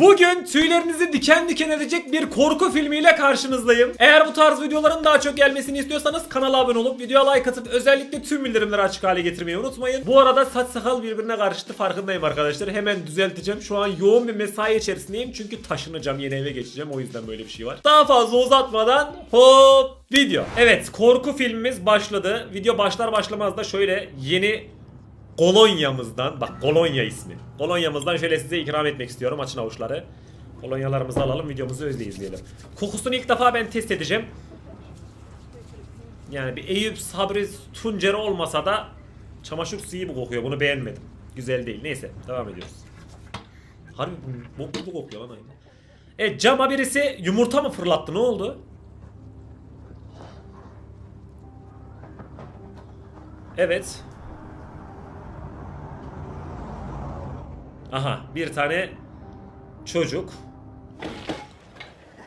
Bugün tüylerinizi diken diken edecek bir korku filmiyle karşınızdayım. Eğer bu tarz videoların daha çok gelmesini istiyorsanız kanala abone olup videoya like atıp özellikle tüm bildirimleri açık hale getirmeyi unutmayın. Bu arada saç sakal birbirine karıştı farkındayım arkadaşlar. Hemen düzelteceğim. Şu an yoğun bir mesai içerisindeyim çünkü taşınacağım yeni eve geçeceğim o yüzden böyle bir şey var. Daha fazla uzatmadan hop video. Evet korku filmimiz başladı. Video başlar başlamaz da şöyle yeni kolonyamızdan bak kolonya ismi. Kolonyamızdan şöyle size ikram etmek istiyorum. Açın avuçları. Kolonyalarımızı alalım videomuzu özle izleyelim. Kokusunu ilk defa ben test edeceğim. Yani bir Eyüp Sabri Tuncer olmasa da çamaşır suyu gibi kokuyor. Bunu beğenmedim. Güzel değil. Neyse devam ediyoruz. Harbi bu- bok gibi kokuyor lan aynı. Evet cama birisi yumurta mı fırlattı ne oldu? Evet. Aha bir tane çocuk.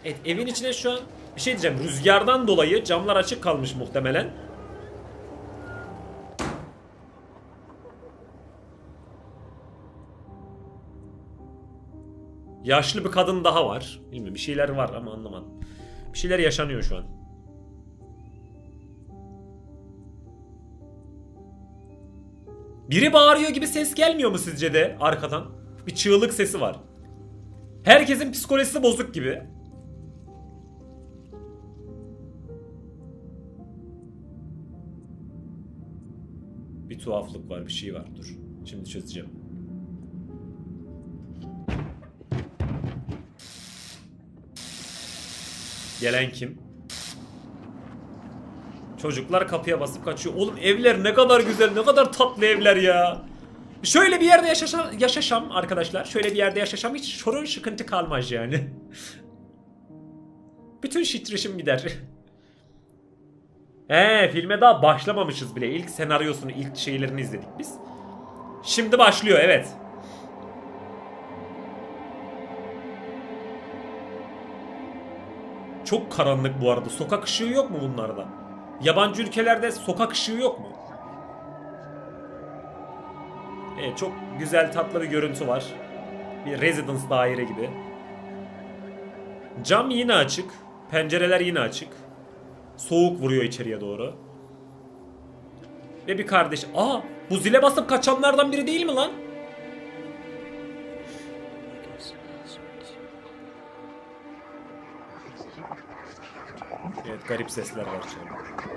Evet evin içine şu an bir şey diyeceğim. Rüzgardan dolayı camlar açık kalmış muhtemelen. Yaşlı bir kadın daha var. Bilmiyorum bir şeyler var ama anlamadım. Bir şeyler yaşanıyor şu an. Biri bağırıyor gibi ses gelmiyor mu sizce de arkadan? Bir çığlık sesi var. Herkesin psikolojisi bozuk gibi. Bir tuhaflık var, bir şey var. Dur. Şimdi çözeceğim. Gelen kim? Çocuklar kapıya basıp kaçıyor. Oğlum evler ne kadar güzel, ne kadar tatlı evler ya. Şöyle bir yerde yaşasam, yaşasam arkadaşlar. Şöyle bir yerde yaşasam hiç sorun sıkıntı kalmaz yani. Bütün şitreşim gider. He filme daha başlamamışız bile. İlk senaryosunu, ilk şeylerini izledik biz. Şimdi başlıyor evet. Çok karanlık bu arada. Sokak ışığı yok mu bunlarda? Yabancı ülkelerde sokak ışığı yok mu? Evet çok güzel tatlı bir görüntü var. Bir residence daire gibi. Cam yine açık. Pencereler yine açık. Soğuk vuruyor içeriye doğru. Ve bir kardeş. Aa bu zile basıp kaçanlardan biri değil mi lan? Evet garip sesler var içeride.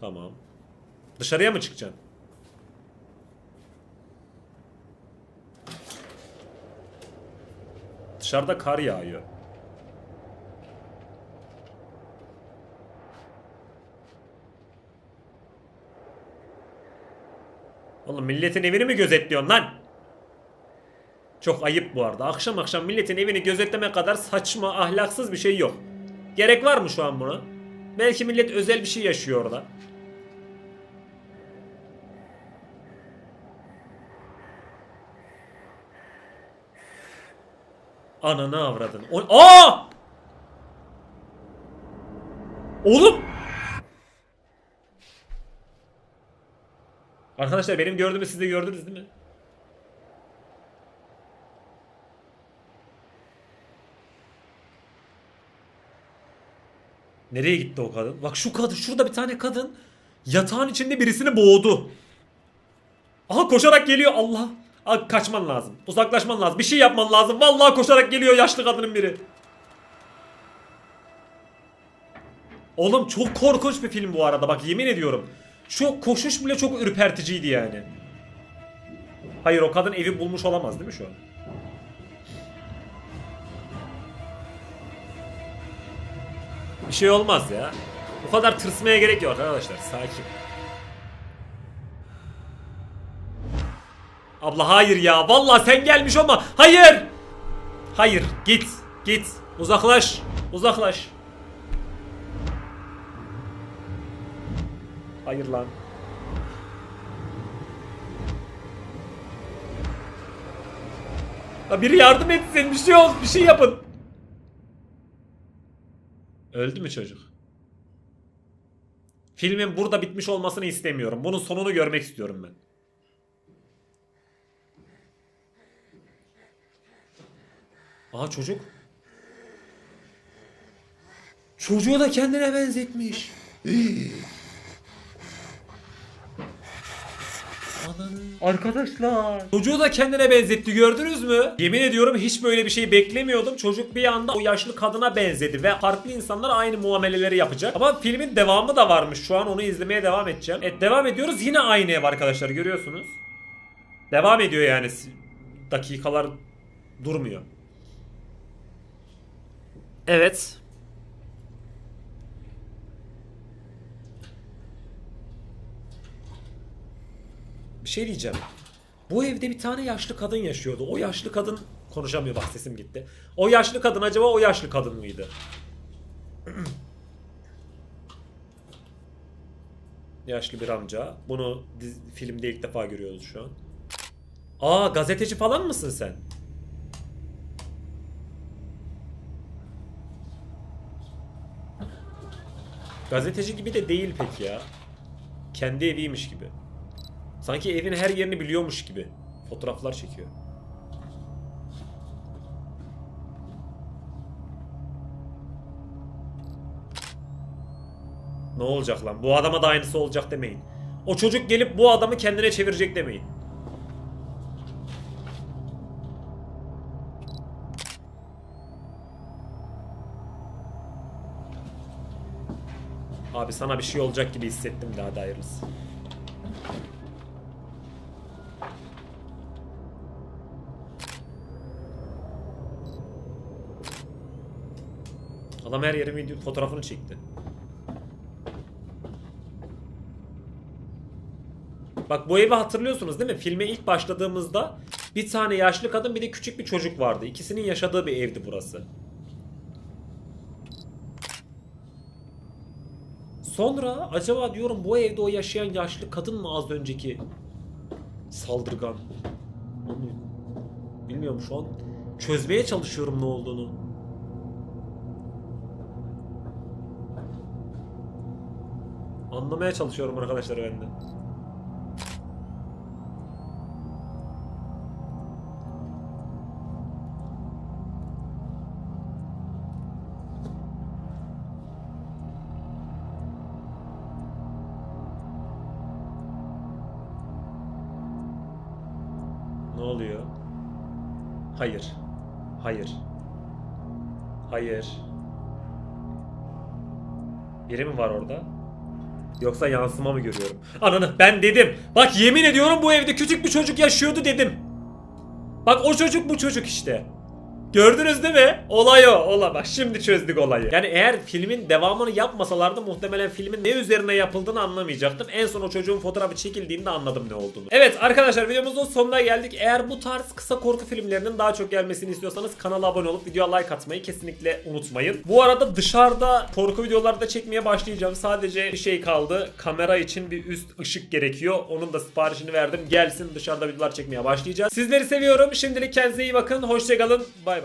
Tamam. Dışarıya mı çıkacaksın? Dışarıda kar yağıyor. Oğlum milletin evini mi gözetliyorsun lan? Çok ayıp bu arada. Akşam akşam milletin evini gözetleme kadar saçma, ahlaksız bir şey yok. Gerek var mı şu an buna? Belki millet özel bir şey yaşıyor orada. Ananı avradın. O Aa! Oğlum! Arkadaşlar benim gördüğümü siz de gördünüz değil mi? Nereye gitti o kadın? Bak şu kadın, şurada bir tane kadın yatağın içinde birisini boğdu. Aha koşarak geliyor Allah. Kaçman lazım. Uzaklaşman lazım. Bir şey yapman lazım. Vallahi koşarak geliyor yaşlı kadının biri. Oğlum çok korkunç bir film bu arada bak yemin ediyorum. Şu koşuş bile çok ürperticiydi yani. Hayır o kadın evi bulmuş olamaz değil mi şu an? Bir şey olmaz ya. Bu kadar tırsmaya gerek yok arkadaşlar. Sakin. Abla hayır ya. Vallahi sen gelmiş olma. Hayır. Hayır. Git. Git. Uzaklaş. Uzaklaş. Hayır lan. Ya biri yardım etsin bir şey olsun bir şey yapın. Öldü mü çocuk? Filmin burada bitmiş olmasını istemiyorum. Bunun sonunu görmek istiyorum ben. Aa çocuk. Çocuğu da kendine benzetmiş. Arkadaşlar. Çocuğu da kendine benzetti gördünüz mü? Yemin ediyorum hiç böyle bir şey beklemiyordum. Çocuk bir anda o yaşlı kadına benzedi ve farklı insanlar aynı muameleleri yapacak. Ama filmin devamı da varmış. Şu an onu izlemeye devam edeceğim. Evet devam ediyoruz. Yine aynı ev arkadaşlar görüyorsunuz. Devam ediyor yani. Dakikalar durmuyor. Evet. Bir şey diyeceğim. Bu evde bir tane yaşlı kadın yaşıyordu. O yaşlı kadın konuşamıyor bak sesim gitti. O yaşlı kadın acaba o yaşlı kadın mıydı? yaşlı bir amca. Bunu filmde ilk defa görüyoruz şu an. Aa gazeteci falan mısın sen? Gazeteci gibi de değil pek ya. Kendi eviymiş gibi. Sanki evin her yerini biliyormuş gibi. Fotoğraflar çekiyor. Ne olacak lan? Bu adama da aynısı olacak demeyin. O çocuk gelip bu adamı kendine çevirecek demeyin. Sana bir şey olacak gibi hissettim de hadi hayırlısı. Adam her yerin fotoğrafını çekti. Bak bu evi hatırlıyorsunuz değil mi? Filme ilk başladığımızda bir tane yaşlı kadın bir de küçük bir çocuk vardı. İkisinin yaşadığı bir evdi burası. Sonra acaba diyorum bu evde o yaşayan yaşlı kadın mı az önceki saldırgan? Bilmiyorum şu an çözmeye çalışıyorum ne olduğunu. Anlamaya çalışıyorum arkadaşlar ben de. Ne oluyor? Hayır. Hayır. Hayır. Biri mi var orada? Yoksa yansıma mı görüyorum? Ananı ben dedim. Bak yemin ediyorum bu evde küçük bir çocuk yaşıyordu dedim. Bak o çocuk bu çocuk işte. Gördünüz değil mi? Olay o. Ola bak şimdi çözdük olayı. Yani eğer filmin devamını yapmasalardı muhtemelen filmin ne üzerine yapıldığını anlamayacaktım. En son o çocuğun fotoğrafı çekildiğinde anladım ne olduğunu. Evet arkadaşlar videomuzun sonuna geldik. Eğer bu tarz kısa korku filmlerinin daha çok gelmesini istiyorsanız kanala abone olup videoya like atmayı kesinlikle unutmayın. Bu arada dışarıda korku videoları da çekmeye başlayacağım. Sadece bir şey kaldı. Kamera için bir üst ışık gerekiyor. Onun da siparişini verdim. Gelsin dışarıda videolar çekmeye başlayacağız. Sizleri seviyorum. Şimdilik kendinize iyi bakın. Hoşçakalın. Bay.